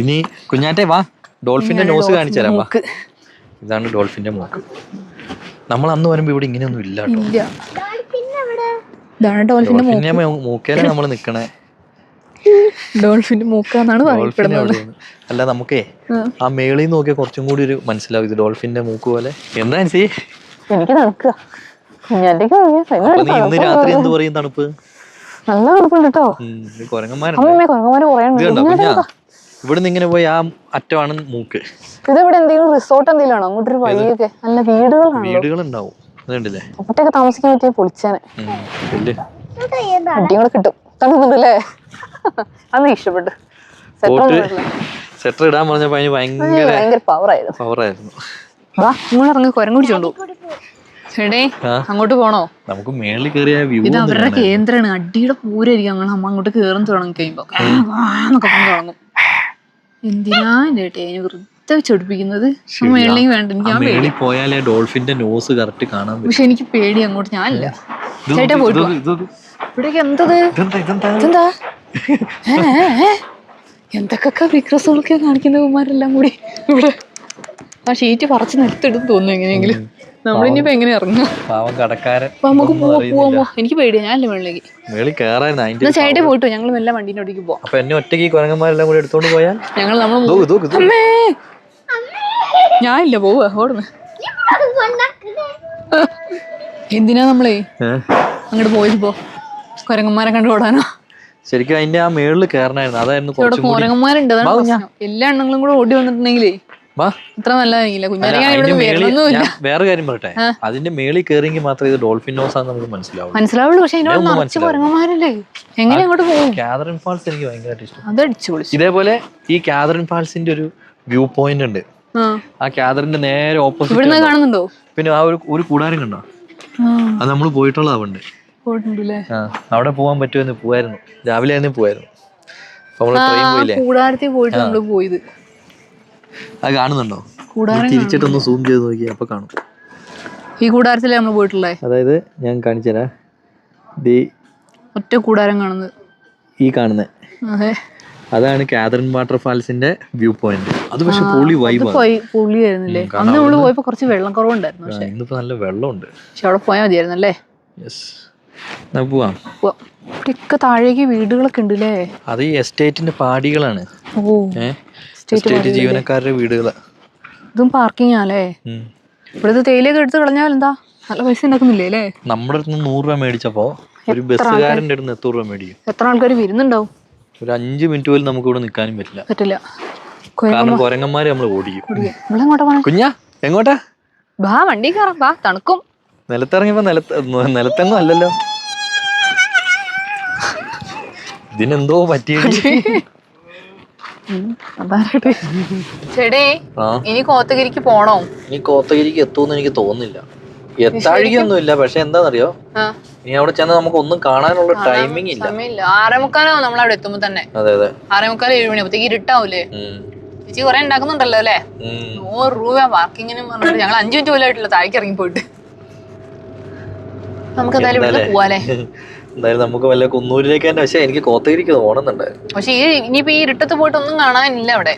ഇനി കുഞ്ഞാറ്റെ വാ. ഡോൾഫിന്റെ നോസ് കാണിച്ചു തരാം വാ. ഇതാണ് ഡോൾഫിന്റെ മൂക്ക്. നമ്മൾ അന്ന് വരുമ്പോ ഇവിടെ ഇങ്ങനെയൊന്നും ഇല്ല കേട്ടോ. ഇതാണ് ഡോൾഫിന്റെ മൂക്ക്. ഡോൾഫിന്റെ മൂക്കേലെ നമ്മൾ നിക്കണേ. ഡോൾഫിന്റെ മൂക്കാന്നാണ് ഡോൾഫിൻ പറയപ്പെടുന്നത്. എവിടെയാണ്? അല്ല നമുക്കേ ആ. മേളിൽ നോക്കിയാൽ കുറച്ചും കൂടി ഒരു മനസ്സിലാവും ഇത് ഡോൾഫിന്റെ മൂക്ക് പോലെ. എന്താ എനിക്ക് ഇന്ന് രാത്രി എന്ത് പറയും തണുപ്പ്? നല്ല തണുപ്പുണ്ട് കേട്ടോ കുരങ്ങന്മാരുണ്ട് ഇവിടുന്ന് ഇങ്ങനെ പോയി ആ അറ്റമാണ് മൂക്ക്. ഇതിവിടെ എന്തെങ്കിലും റിസോർട്ട് എന്തെങ്കിലും ആണോ? അങ്ങോട്ടൊരു വഴിയൊക്കെ. നല്ല വീടുകളാണ് വീടുകൾ അങ്ങോട്ടൊക്കെ താമസിക്കാൻ പറ്റിയ പൊളിച്ചാനെ. കൂടെ കിട്ടും. അന്ന് ഇഷ്ടപ്പെട്ടു. സെറ്റർ ഇടാൻ പറഞ്ഞപ്പോ അതിന് ഭയങ്കര പവറായിരുന്നു പവറായിരുന്നു വാ ഇറങ്ങി ചേടേ അങ്ങോട്ട് പോണോ? നമുക്ക് മേളിൽ കയറിയ വ്യൂ ഇത് അവരുടെ കേന്ദ്രമാണ്. അടിയുടെ പൂരായിരിക്കും ഞങ്ങൾ അമ്മ അങ്ങോട്ട് കേറും തുടങ്ങി കഴിയുമ്പോ. തുടങ്ങും. എന്തിനാ എന്റെ ഏട്ടേ അതിനെ വെറുതെ ചെടിപ്പിക്കുന്നത് മേളിലേക്ക് വേണ്ട എനിക്ക് ഞാൻ പേടി മേളിൽ പോയാലേ ഡോൾഫിന്റെ നോസ് കറക്റ്റ് കാണാൻ പറ്റും. പക്ഷെ എനിക്ക് പേടി അങ്ങോട്ട് ഞാനില്ല ഇത് ചേട്ടാ നോക്ക്, പോയിട്ട് ഇത് വാ. നോക്ക്, ഇത് നോക്ക്. ഇവിടേക്ക് എന്തത്? ഇതെന്താ ഇതെന്താ? ഇതെന്താ? ഏ, ഏ, ഏ? എന്തൊക്കെ വിക്രസുകളൊക്കെ കാണിക്കുന്ന കുമാരെല്ലാം കൂടി ഇവിടെ. ആ ഷീറ്റ് പറിച്ച് നിർത്തിടും തോന്നുന്നു എങ്ങനെയെങ്കിലും. നമ്മളിനിപ്പോ എങ്ങനെ ഇറങ്ങുക? പാവം കടക്കാരൻ. അപ്പൊ നമുക്ക് ഒന്നും പോവാ അറിയുന്നില്ല. പോവാ എനിക്ക് പേടിയാ ഞാനല്ലേ മേളിലേക്ക്. മേളിൽ കേറാൻ അതിന്റെ എന്നാ ചേട്ടൻ പോയിട്ടോ ഞങ്ങൾ മെല്ലെ വണ്ടീന്റെ ഒടിക്ക് പോവാം. അപ്പൊ എന്നെ ഒറ്റയ്ക്ക് ഈ കുരങ്ങന്മാരെല്ലാം കൂടി എടുത്തോണ്ട് പോയാൽ? ഞങ്ങൾ നമ്മൾ ഇത് ഇല്ല ഇത് ഞാനില്ല പോവാ ഓടുന്നു എന്തിനാ നമ്മളെ? അങ്ങോട്ട് പോയി പോ. കുരങ്ങന്മാരെ കണ്ടു ഓടാനോ? ശരിക്കും അതിന്റെ ആ മേളിൽ കയറണായിരുന്നു അതായിരുന്നു ഇവിടെ കുരങ്ങന്മാരുണ്ട് അതാണ് പ്രശ്നം. എല്ലാ എണ്ണങ്ങളും കൂടെ ഓടി വന്നിട്ടുണ്ടെങ്കിലേ വാ. അത്ര നല്ലതായിരിക്കില്ല. അല്ല, കുഞ്ഞാലിക്കാൻ അതിന്റെ ഇവിടെ മേളിൽ ഞാൻ വേറെ കാര്യം പറയട്ടെ? അതിന്റെ മേളിൽ കയറിയെങ്കിൽ മാത്രമേ ഇത് ഡോൾഫിൻ നോസ് ആണെന്ന് നമുക്ക് മനസ്സിലാവും മനസ്സിലാവുള്ളൂ പക്ഷെ ഇതിനോട് ഒന്നും നിറച്ച് കുരങ്ങന്മാരല്ലേ? എങ്ങനെ അങ്ങോട്ട് പോകും? കാതറിൻ ഫാൾസ് എനിക്ക് ഭയങ്കരമായിട്ട് ഇഷ്ടം. അത് അടിച്ചു പൊളിച്ചു. ഇതേപോലെ ഈ കാതറിൻ ഫാൾസിന്റെ ഒരു വ്യൂ പോയിന്റ് ഉണ്ട്. ആ. കാതറിന്റെ നേരെ ഓപ്പോസിറ്റ് ഇവിടെ കാണുന്നുണ്ടോ? പിന്നെ ആ ഒരു ഒരു കൂടാരം കണ്ടോ? അത് നമ്മൾ പോയിട്ടുള്ള അവിടെ പോയിട്ടുണ്ടല്ലേ? ആ അവിടെ പോവാൻ പറ്റുമെന്ന് പോവായിരുന്നു. രാവിലെ ആയിരുന്നു പോവായിരുന്നു. കൂടാരത്തിൽ പോയിട്ട് നമ്മൾ പോയത്. അത് കാണുന്നുണ്ടോ? തിരിച്ചിട്ടൊന്ന് സൂം ചെയ്ത് നോക്കി അപ്പൊ കാണും. ഈ കൂടാരത്തിലേ നമ്മൾ പോയിട്ടുള്ളേ? അതായത് ഞാൻ കാണിച്ചുതരാം. ദേ ഒറ്റ കൂടാരം കാണുന്നത്. ഈ കാണുന്നത് അതെ. അതാണ് കാതറിൻ വാട്ടർഫാൾസിന്റെ വ്യൂ പോയിന്റ്. അത് പക്ഷെ പൊളി പുള്ളിയായിരുന്നില്ലേ അന്ന് നമ്മൾ പോയപ്പോ കുറച്ച് വെള്ളം കുറവുണ്ടായിരുന്നു പക്ഷേ. ഇന്നിപ്പോ നല്ല വെള്ളമുണ്ട്. പക്ഷെ അവിടെ പോയാൽ പോവാം. ഇവിടെയൊക്കെ താഴേക്ക് വീടുകളൊക്കെ ഉണ്ട് അല്ലേ അത് ഈ എസ്റ്റേറ്റിന്റെ പാടികളാണ്. എസ്റ്റേറ്റ് ജീവനക്കാരുടെ വീടുകളാ. ഇതും പാർക്കിംഗ് ആണല്ലേ ഉം. ഇവിടുത്തെ തേയിലൊക്കെ എടുത്ത് കളഞ്ഞാൽ എന്താ? നല്ല പൈസ ഉണ്ടാക്കുന്നില്ലേ അല്ലേ നമ്മുടെ അടുത്ത് നൂറ് രൂപ മേടിച്ചപ്പോ ഒരു ബസ്സുകാരന്റെ അടുത്ത് എത്ര രൂപ മേടിക്കും. എത്ര ആൾക്കാർ വരുന്നുണ്ടാവും? ഒരു അഞ്ച് മിനിറ്റ് പോലും നമുക്ക് ഇവിടെ നിൽക്കാനും പറ്റില്ല. പറ്റില്ല. കാരണം കൊരങ്ങന്മാര് നമ്മൾ ഓടിക്കും. കുഞ്ഞ എങ്ങോട്ടാ? ബാ വണ്ടി കയറാം ബാ തണുക്കും. നിലത്തിറങ്ങിയപ്പോ നിലത്ത് നിലത്തെങ്ങും അല്ലല്ലോ. ഇതിനെന്തോ പറ്റിയത്? ചേടേ ഇനി കോത്തഗിരിക്ക് പോണോ? ഇനി കോത്തഗിരിക്ക് എത്തുമെന്ന് എനിക്ക് തോന്നുന്നില്ല. എത്താഴികയൊന്നുമില്ല. പക്ഷെ എന്താണെന്നറിയോ? ഇനി അവിടെ ചെന്ന് നമുക്ക് ഒന്നും കാണാനുള്ള ടൈമിംഗ് ഇല്ല. സമയമില്ല. ആറേ മുക്കാലാവും നമ്മൾ അവിടെ എത്തുമ്പോ തന്നെ. അതെ അതെ. ആറേ മുക്കാൽ ഏഴ് മണി അപ്പത്തേക്ക് ഇരുട്ടാവൂലേ. ചേച്ചി കൊറേ ഉണ്ടാക്കുന്നുണ്ടല്ലോ അല്ലേ? നൂറ് രൂപ പാർക്കിങ്ങിനും പറഞ്ഞിട്ട് ഞങ്ങൾ അഞ്ചു മിനിറ്റ് പോലും ആയിട്ടില്ല താഴേക്ക് ഇറങ്ങി പോയിട്ട് നമുക്ക് എന്തായാലും ഇവിടെ പോവാല്ലേ? പോവാലേ എന്തായാലും നമുക്ക് വല്ല കുന്നൂരിലേക്ക് തന്നെ പക്ഷെ എനിക്ക് കോത്തഗിരിക്ക് പോകണമെന്നുണ്ടായിരുന്നു പക്ഷെ ഈ ഇനിയിപ്പോ ഈ ഇരുട്ടത്ത് പോയിട്ട് ഒന്നും കാണാനില്ല അവിടെ.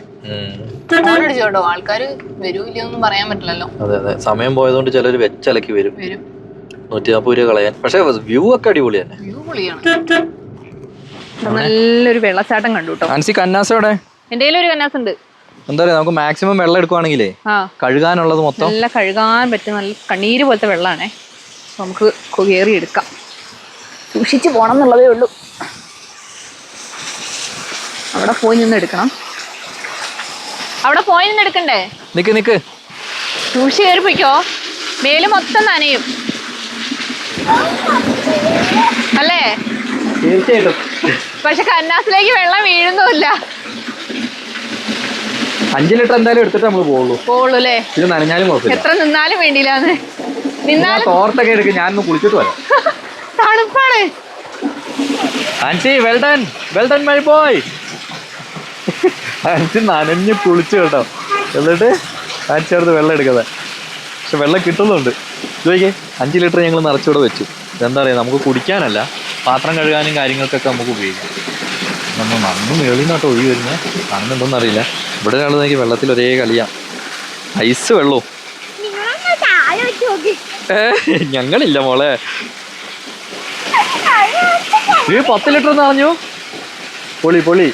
അടിച്ചു കേട്ടോ പറയാൻ പറ്റില്ലല്ലോ. അതെ അതെ. സമയം പോയതുകൊണ്ട് ചിലർ വെച്ചലക്കി വരും. നൂറ്റി നാൽപ്പത് രൂപ കളയാൻ. പക്ഷെ വ്യൂ ഒക്കെ അടിപൊളി തന്നെ. വ്യൂ പൊളിയാണ്. നല്ലൊരു വെള്ളച്ചാട്ടം കണ്ടു കേട്ടോ അൻസി കന്നാസോടെ എന്റെ ഒരു കന്നാസ് ഉണ്ട് എന്താ പറയാ നമുക്ക് മാക്സിമം വെള്ളം എടുക്കുവാണെങ്കിലേ ആ. കഴുകാനുള്ളത് മൊത്തം. നല്ല കഴുകാൻ പറ്റും നല്ല കണ്ണീര് പോലത്തെ വെള്ളമാണേ നമുക്ക് കയറി എടുക്കാം. സൂക്ഷിച്ച് പോകണം എന്നുള്ളതേ ഉള്ളൂ. അവിടെ പോയി നിന്ന് എടുക്കണം. അവിടെ പോയി നിന്ന് എടുക്കണ്ടേ? നിക്ക് നിക്ക്. സൂക്ഷിച്ച് കയറി പോയിക്കോ. മേൽ മൊത്തം നനയും. അല്ലേ? തീർച്ചയായിട്ടും. പക്ഷെ കന്നാസിലേക്ക് വെള്ളം വീഴുന്നുമില്ല. അഞ്ച് ലിറ്റർ എന്തായാലും എടുത്തിട്ട് നമ്മൾ പോകുള്ളൂ പോകുള്ളൂ അല്ലേ? ഇത് നനഞ്ഞാലും എത്ര നിന്നാലും വേണ്ടിയില്ലാന്ന്. നിന്നാലും തോർത്തൊക്കെ എടുക്കും ഞാനൊന്ന് കുളിച്ചിട്ട് വരാം. തണുപ്പാണ് Ancy well done my boy Ancy നനഞ്ഞ് കുളിച്ചു കേട്ടോ. എന്നിട്ട് ആൻസി അടുത്ത് വെള്ളം എടുക്കാതെ പക്ഷെ വെള്ളം കിട്ടുന്നുണ്ട്. ചോദിക്കേ അഞ്ച് ലിറ്റർ ഞങ്ങൾ നിറച്ചുകൂടെ വെച്ചു. എന്താ പറയുക നമുക്ക് കുടിക്കാനല്ല പാത്രം കഴുകാനും കാര്യങ്ങൾക്കൊക്കെ നമുക്ക് ഉപയോഗിക്കാം. നമ്മൾ നന്നും മേളിൽ നിന്നാട്ടോ ഒഴുകി വരുന്നത് കാണുന്നുണ്ടോന്ന് അറിയില്ല. ഇവിടെ നോക്കി വെള്ളത്തിൽ ഒരേ കളിയാ. ഐസ് വെള്ളവും ഞങ്ങളില്ല മോളെ. ഈ പത്ത് ലിറ്റർ നിറഞ്ഞു പൊളി പൊളി.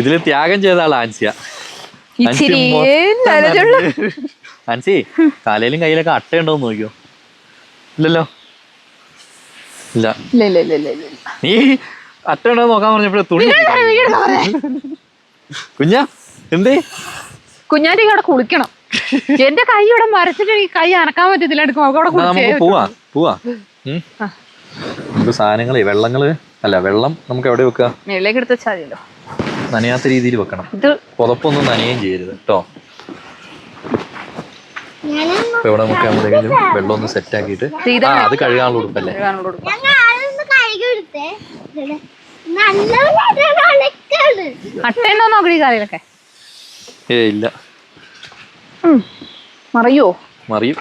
ഇതിൽ ത്യാഗം ചെയ്ത ആളാ ആൻസിയ ആൻസി തലയിലും കയ്യിലൊക്കെ അട്ട ഉണ്ടോന്ന് നോക്കിയോ? ഇല്ലല്ലോ. ഇല്ല. നീ അട്ട ഉണ്ടോ നോക്കാൻ പറഞ്ഞപ്പോഴേ തുണി കുഞ്ഞാ എന്തേ? കുഞ്ഞാറ്റി അവിടെ കുളിക്കണം. എന്റെ കൈ ഇവിടെ മരച്ചിട്ട് കൈ അനക്കാൻ പറ്റത്തില്ല. അവിടെ എന്നാ പോവാ പോവാ. നമുക്ക് സാധനങ്ങളെ വെള്ളങ്ങൾ അല്ല വെള്ളം നമുക്ക് എവിടെ വെക്കുക മേളിലേക്ക് എടുത്ത് വെച്ചാൽ മതിയല്ലോ. നനയാത്ത രീതിയിൽ വെക്കണം. ഇത് പുതപ്പൊന്നും നനയുകയും ചെയ്യരുത് കേട്ടോ. അപ്പൊ ഇവിടെ നമുക്ക് ആകുമ്പോഴേക്കും വെള്ളം ഒന്ന് സെറ്റ് ആക്കിയിട്ട് ആ അത് കഴുകാനുള്ള ഉടുപ്പല്ലേ? അട്ടയുണ്ടോ ഏ ഇല്ല. മറിയോ? മറിയും.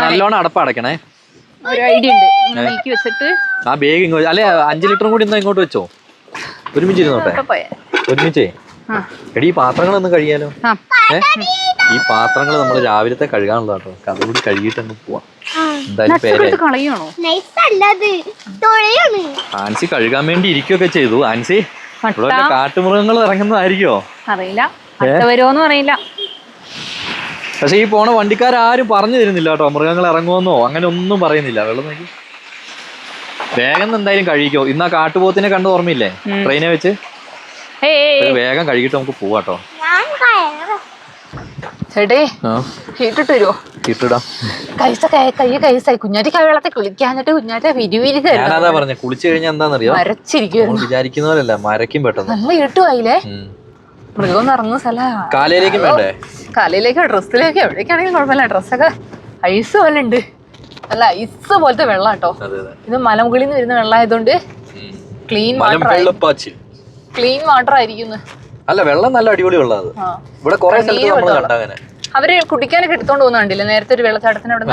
നല്ലോണം അടപ്പ് അടയ്ക്കണേ. ഒരു ഐഡിയ ഉണ്ട്. നീക്കി വെച്ചിട്ട് ആ ബേഗ് ഇങ്ങോട്ട് അല്ലെ അഞ്ച് ലിറ്ററും കൂടി ഇന്നാ ഇങ്ങോട്ട് വെച്ചോ? ഒരുമിച്ച് ഇരുന്നോട്ടെ. ഒരുമിച്ചേ? എടി ഈ പാത്രങ്ങൾ ഒന്ന് കഴിയാലോ ഏ? ഈ പാത്രങ്ങൾ നമ്മൾ രാവിലത്തെ കഴുകാനുള്ള കേട്ടോ. അതുകൂടി കഴുകിയിട്ട് അങ്ങ് പോവാം. എന്തായാലും പേരെ. ആൻസി കഴുകാൻ വേണ്ടി ഇരിക്കുകയൊക്കെ ചെയ്തു. ആൻസി ഇവിടെ കാട്ടുമൃഗങ്ങൾ ഇറങ്ങുന്നതായിരിക്കോ അറിയില്ല. വരുമോന്നും അറിയില്ല പക്ഷെ ഈ പോണ വണ്ടിക്കാരും പറഞ്ഞു തരുന്നില്ല കേട്ടോ. മൃഗങ്ങൾ ഇറങ്ങുമെന്നോ അങ്ങനെ ഒന്നും പറയുന്നില്ല. വെള്ളം നോക്കി. വേഗം എന്തായാലും കഴിക്കോ. ഇന്ന് ആ കാട്ടുപോത്തിനെ കണ്ട് ഓർമ്മയില്ലേ. ട്രെയിനെ വെച്ച്? വേഗം കഴുകിട്ട് നമുക്ക് പോവാട്ടോ ചേട്ടേ ഹീറ്റിട്ട് വരുമോ ഇട്ടിടാം കൈസ കൈ കൈസായി. കുഞ്ഞാറ്റി കൈ വെള്ളത്തിൽ കുളിക്കാഞ്ഞിട്ട് കുഞ്ഞാറ്റ വിരിവിരി ഞാനതാ പറഞ്ഞ കുളിച്ചു കഴിഞ്ഞാൽ എന്താണെന്നറിയോ നമ്മൾ വിചാരിക്കുന്ന പോലല്ല മരയ്ക്കും പെട്ടെന്ന്. നല്ല ഇരുട്ടുമായില്ലേ. മൃഗം ഇറങ്ങുന്ന സ്ഥലമാണ് കാലയിലേക്കും വേണ്ടേ? കാലയിലേക്കോ ഡ്രസ്സിലേക്കോ എവിടേക്കാണെങ്കിലും കുഴപ്പമില്ല. ഡ്രസ്സൊക്കെ ഐസ് പോലെ ഉണ്ട്. അല്ല ഐസ് പോലത്തെ വെള്ളം കേട്ടോ ഇത് മലമുകളിൽ നിന്ന് വരുന്ന വെള്ളമായതുകൊണ്ട്. ക്ലീൻ വാട്ടർ ക്ലീൻ വാട്ടർ ആയിരിക്കുന്നു അല്ല വെള്ളം നല്ല അടിപൊളി വെള്ളം അത്. ഇവിടെ കുറെ സ്ഥലത്ത് നമ്മൾ വെള്ളം. കണ്ട അങ്ങനെ അവർ കുടിക്കാനൊക്കെ എടുത്തോണ്ട് പോകുന്ന കണ്ടില്ലേ നേരത്തെ ഒരു വെള്ളച്ചാട്ടത്തിന് അവിടെ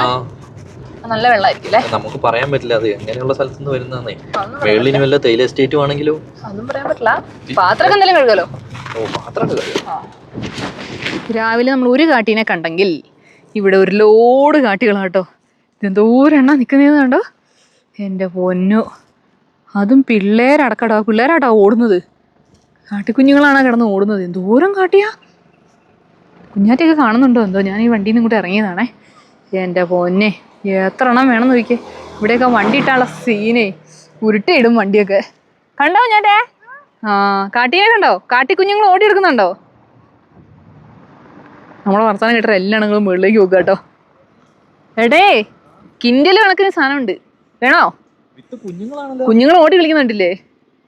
നല്ല വെള്ളമായിരിക്കും അല്ലേ നമുക്ക് പറയാൻ പറ്റില്ല. അത് എങ്ങനെയുള്ള സ്ഥലത്ത് നിന്ന് വരുന്നതെന്നേ മേളിൽ ഇനി വല്ല തേയില എസ്റ്റേറ്റും ആണെങ്കിലോ? അതൊന്നും പറയാൻ പറ്റില്ല. പാത്രമൊക്കെ എന്തെങ്കിലും കഴുകലോ ഓ മാത്രമല്ല രാവിലെ നമ്മൾ ഒരു കാട്ടിനെ കണ്ടെങ്കിൽ ഇവിടെ ഒരു ലോഡ് കാട്ടികളാട്ടോ ഇതെന്തോരെണ്ണ നിൽക്കുന്നതെന്ന് കണ്ടോ? എന്റെ പൊന്നു. അതും പിള്ളേരടക്കടാ പിള്ളേരാട്ടോ ഓടുന്നത്. കാട്ടിക്കുഞ്ഞുങ്ങളാണ് കിടന്ന് ഓടുന്നത്? എന്തോരം കാട്ടിയാ? കുഞ്ഞാറ്റൊക്കെ കാണുന്നുണ്ടോ? എന്തോ? ഞാൻ ഈ വണ്ടിയിൽ നിന്ന് ഇങ്ങോട്ട് ഇറങ്ങിയതാണേ. എന്റെ പൊന്നെ. എത്ര എണ്ണം വേണം നോക്കിയേ. ഇവിടെയൊക്കെ വണ്ടി ഇട്ടാനുള്ള സീനേ ഉരുട്ടിയിടും വണ്ടിയൊക്കെ. കണ്ടോ ഞാൻ ആ കാട്ടിയെ കണ്ടോ കാട്ടിക്കുഞ്ഞുങ്ങൾ ഓടിയെടുക്കുന്നുണ്ടോ നമ്മളെ വർത്താനം കേട്ട എല്ലാ എണ്ണങ്ങളും മുകളിലേക്ക് നോക്കുക കേട്ടോ. എടേ കിൻഡൽ കണക്കിന് സാധനമുണ്ട്. വേണോ? കുഞ്ഞുങ്ങൾ ഓടി കളിക്കുന്നുണ്ടല്ലേ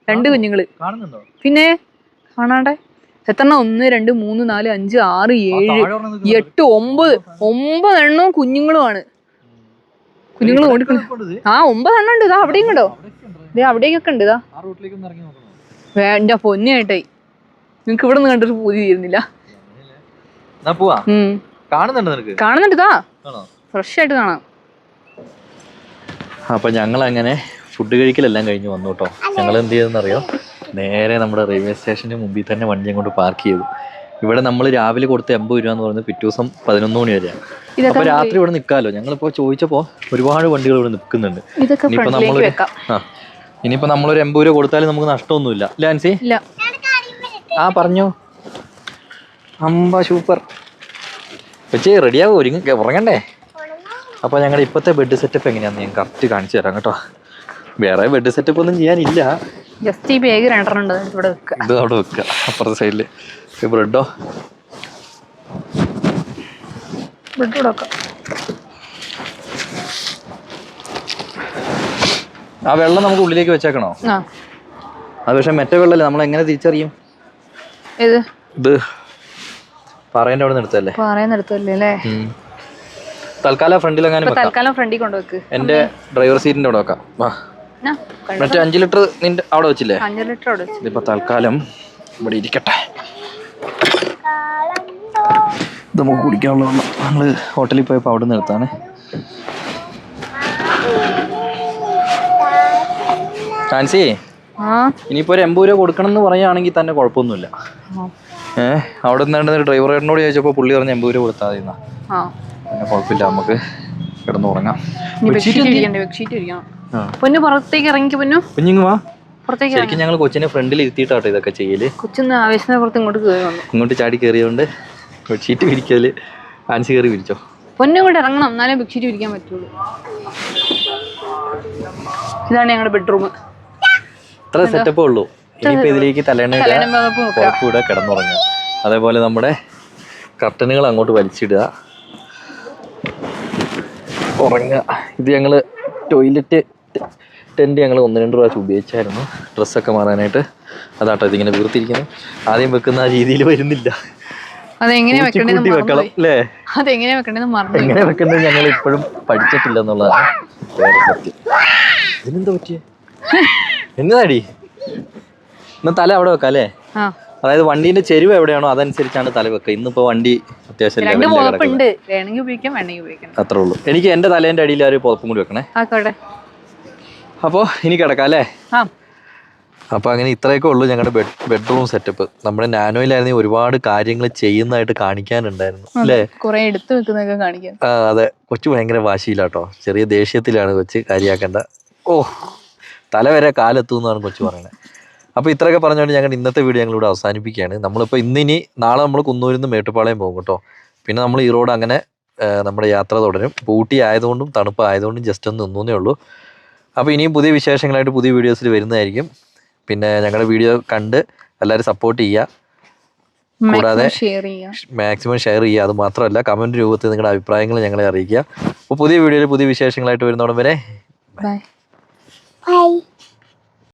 രണ്ട് കുഞ്ഞുങ്ങൾ. പിന്നെ കാണാണ്ടെ. എത്ര ഒന്ന് രണ്ട് മൂന്ന് നാല് അഞ്ച് ആറ് ഏഴ്. എട്ട് ഒമ്പത് ഒമ്പത് എണ്ണവും കുഞ്ഞുങ്ങളുമാണ്. കുഞ്ഞുങ്ങൾ ഓടിക്കൊണ്ട് ആ ഒമ്പതെണ്ണം ഉണ്ട് ഇതാ. അവിടെയും കണ്ടോ? ദേ അവിടേക്കൊക്കെ ഉണ്ട്. ഇതാ. വേണ്ട പൊന്നിയായിട്ടായി നിങ്ങക്ക് ഇവിടെ നിന്ന് കണ്ടിട്ട് പൂതി തീരുന്നില്ല. കാണുന്നുണ്ടോ ഇതാ. ഫ്രഷ് ആയിട്ട് കാണാം. അപ്പൊ ഞങ്ങൾ അങ്ങനെ ഫുഡ് കഴിക്കലെല്ലാം കഴിഞ്ഞ് വന്നു കേട്ടോ. ഞങ്ങൾ എന്ത് ചെയ്തെന്നറിയോ നേരെ നമ്മുടെ റെയിൽവേ സ്റ്റേഷന് മുമ്പിൽ തന്നെ വണ്ടി അങ്ങോട്ട് പാർക്ക് ചെയ്തു. ഇവിടെ നമ്മൾ രാവിലെ കൊടുത്ത എൺപത് രൂപ എന്ന് പറയുന്നത് പിറ്റേ ദിവസം പതിനൊന്ന് മണി വരെയാണ് ഇതൊക്കെ അപ്പൊ രാത്രി ഇവിടെ നിൽക്കാമല്ലോ ഞങ്ങളിപ്പോ ചോദിച്ചപ്പോ ഒരുപാട് വണ്ടികൾ ഇവിടെ നിൽക്കുന്നുണ്ട്. ഇതൊക്കെ ഇനിയിപ്പോ ഫ്രണ്ടിലേക്ക് നമ്മളൊരു വെക്കാം. നമ്മളൊരു എൺപത് രൂപ കൊടുത്താലും നമുക്ക് നഷ്ടമൊന്നുമില്ല. ലാൻസി ആ പറഞ്ഞോ. അമ്പ സൂപ്പർ. വെച്ചേ റെഡിയാവും? ഒരുങ്ങി ഉറങ്ങണ്ടേ? അപ്പോൾ ഞങ്ങളുടെ ഇപ്പോഴത്തെ ബെഡ് സെറ്റപ്പ് എങ്ങനെയാന്ന് ഞാൻ കറക്റ്റ് കാണിച്ചു തരാം കേട്ടോ. വേറെ ബെഡ് സെറ്റപ്പ് ഒന്നും ചെയ്യാനില്ല. ജസ്റ്റ് ഈ ബാഗ് രണ്ടെണ്ണം ഇവിടെ വെക്കുക. ഇത് അവിടെ വെക്കുക. അപ്പുറത്തെ സൈഡിൽ ബ്രെഡോ ബ്രെഡ് കൊടുക്കാം ആ വെള്ളം നമുക്ക് ഉള്ളിലേക്ക് വെച്ചേക്കണോ? അത് പക്ഷെ മറ്റേ വെള്ളമല്ലേ നമ്മൾ എങ്ങനെ തിരിച്ചറിയും? ഇത് ഇത് പറയേണ്ട അവിടെ നിർത്തല്ലേ പറയുന്നെടുത്തല്ലേ അല്ലേ? തൽക്കാലം ഫ്രണ്ടിലെങ്ങാനും ഇപ്പൊ വെക്കാം. തൽക്കാലം ഫ്രണ്ടിൽ കൊണ്ടുവെക്ക് എന്റെ ഡ്രൈവർ സീറ്റിന്റെ അവിടെ വെക്കാം. വാ. ആ, കണ്ടോ? മറ്റേ അഞ്ച് ലിറ്റർ നിന്റെ അവിടെ വെച്ചില്ലേ? അഞ്ച് ലിറ്റർ അവിടെ ഇതിപ്പോ തൽക്കാലം ഇവിടെ ഇരിക്കട്ടെ. നമുക്ക് കുടിക്കാനുള്ള വെള്ളം. നമ്മൾ ഹോട്ടലിൽ പോയപ്പോൾ അവിടെ നിന്ന് എടുത്താണ്. ചാൻസി ഇനിയിപ്പോ ഒരു എൺപത് രൂപ കൊടുക്കണം എന്ന് പറയുകയാണെങ്കിൽ തന്നെ കുഴപ്പമൊന്നുമില്ല. ഏഹ് അവിടെ നിന്നാണ്ട് ഡ്രൈവറേട്ടനോട് ചോദിച്ചപ്പോൾ പുള്ളി പറഞ്ഞ എൺപത് രൂപ കൊടുത്താൽ മതി പിന്നെ കുഴപ്പമില്ല നമുക്ക് കിടന്നു ഉറങ്ങാം. പൊന്നു പുറത്തേക്ക് ഇറങ്ങി പൊന്നു. കുഞ്ഞുങ്ങ് വാ. ശരിക്കും ഞങ്ങൾ കൊച്ചിനെ ഫ്രണ്ടിൽ ഇരുത്തിയിട്ടാട്ടോ ഇതൊക്കെ ചെയ്യൽ. കൊച്ചിന്ന് ആവേശത്തിനെ പുറത്ത് ഇങ്ങോട്ട് കയറി ഇങ്ങോട്ട് ചാടി കയറിയോണ്ട് ബെഡ്ഷീറ്റ് വിരിക്കൽ ആൻസി കയറി വിരിച്ചോ പൊന്നും കൂടെ ഇറങ്ങണം. എന്നാലേ ബെഡ്ഷീറ്റ് വിരിക്കാൻ പറ്റുള്ളൂ. ഇതാണ് ഞങ്ങളുടെ ബെഡ്റൂം. ഇത്ര സെറ്റപ്പേ ഉള്ളൂ. ഇനിയിപ്പോ ഇതിലേക്ക് തലേണ തലേണ പുതപ്പ് വെക്കുക. പുറത്തൂടെ കിടന്നുറങ്ങുക അതേപോലെ നമ്മുടെ കർട്ടനുകൾ അങ്ങോട്ട് വലിച്ചിടുക. ഉറങ്ങുക. ഇത് ഞങ്ങൾ ടോയ്ലറ്റ് ടെന്റ് ഞങ്ങൾ ഒന്ന് രണ്ട് പ്രാവശ്യം ഉപയോഗിച്ചായിരുന്നു. ഡ്രസ്സൊക്കെ മാറാനായിട്ട്. അതാട്ടോ ഇതിങ്ങനെ വീർത്തിരിക്കുന്നത്. ആദ്യം വെക്കുന്ന ആ രീതിയിൽ വരുന്നില്ല. അതെങ്ങനെയാ വെക്കണ്ടെന്ന് വെക്കണം അല്ലേ? മറന്നു എങ്ങനെ ഞങ്ങൾ ഇപ്പോഴും പഠിച്ചിട്ടില്ല എന്നുള്ളതാണ് വേറെ സത്യം. ഇതിനെന്താ പറ്റിയേ? എന്നതാടി? എന്നാ തല അവിടെ വെക്കാം അല്ലേ? അതായത് വണ്ടീന്റെ ചെരുവ് എവിടെയാണോ അതനുസരിച്ചാണ് തല വെക്കുക. ഇന്നിപ്പോ വണ്ടി അത്യാവശ്യം അത്രേ ഉള്ളൂ. എനിക്ക് എന്റെ തലേന്റെ അടിയിൽ ആ ഒരു പുതപ്പും കൂടി വെക്കണേ. അപ്പോ ഇനി കിടക്കാം അല്ലേ? അപ്പോൾ അങ്ങനെ ഇത്രയൊക്കെ ഉള്ളൂ ഞങ്ങളുടെ ബെഡ് ബെഡ്റൂം സെറ്റപ്പ്. നമ്മുടെ നാനോയിലായിരുന്നു ഒരുപാട് കാര്യങ്ങൾ ചെയ്യുന്നതായിട്ട് കാണിക്കാനുണ്ടായിരുന്നു. അല്ലേ? കുറെ എടുത്തു വെക്കുന്നൊക്കെ കാണിക്കാം. ആ അതെ. കൊച്ചു ഭയങ്കര വാശിയിലാട്ടോ. ചെറിയ ദേഷ്യത്തിലാണ് കൊച്ച് കാര്യമാക്കേണ്ട ഓ തല വരെ കാലെത്തും എന്നാണ് കൊച്ചു പറയുന്നത് അപ്പോൾ ഇത്രയൊക്കെ പറഞ്ഞുകൊണ്ട് ഞങ്ങൾ ഇന്നത്തെ വീഡിയോ ഞങ്ങളിവിടെ അവസാനിപ്പിക്കുകയാണ്. നമ്മളിപ്പോൾ ഇന്നിനി നാളെ നമ്മൾ കുന്നൂരിൽ നിന്ന് മേട്ടുപ്പാളയം പോകും കേട്ടോ. പിന്നെ നമ്മൾ ഈ റോഡ് അങ്ങനെ നമ്മുടെ യാത്ര തുടരും. ബൂട്ടി ഊട്ടി ആയതുകൊണ്ടും തണുപ്പ് ആയതുകൊണ്ടും ജസ്റ്റ് ഒന്ന് നിന്നേ ഉള്ളൂ. അപ്പോൾ ഇനിയും പുതിയ വിശേഷങ്ങളായിട്ട് പുതിയ വീഡിയോസിൽ വരുന്നതായിരിക്കും. പിന്നെ ഞങ്ങളുടെ വീഡിയോ കണ്ട് എല്ലാവരും സപ്പോർട്ട് ചെയ്യുക. കൂടാതെ ഷെയർ ചെയ്യാം മാക്സിമം ഷെയർ ചെയ്യുക. അത് മാത്രമല്ല കമന്റ് രൂപത്തിൽ നിങ്ങളുടെ അഭിപ്രായങ്ങൾ ഞങ്ങളെ അറിയിക്കുക. അപ്പോൾ പുതിയ വീഡിയോയിൽ പുതിയ വിശേഷങ്ങളായിട്ട് വരുന്നോടം വരെ ബൈ ബൈ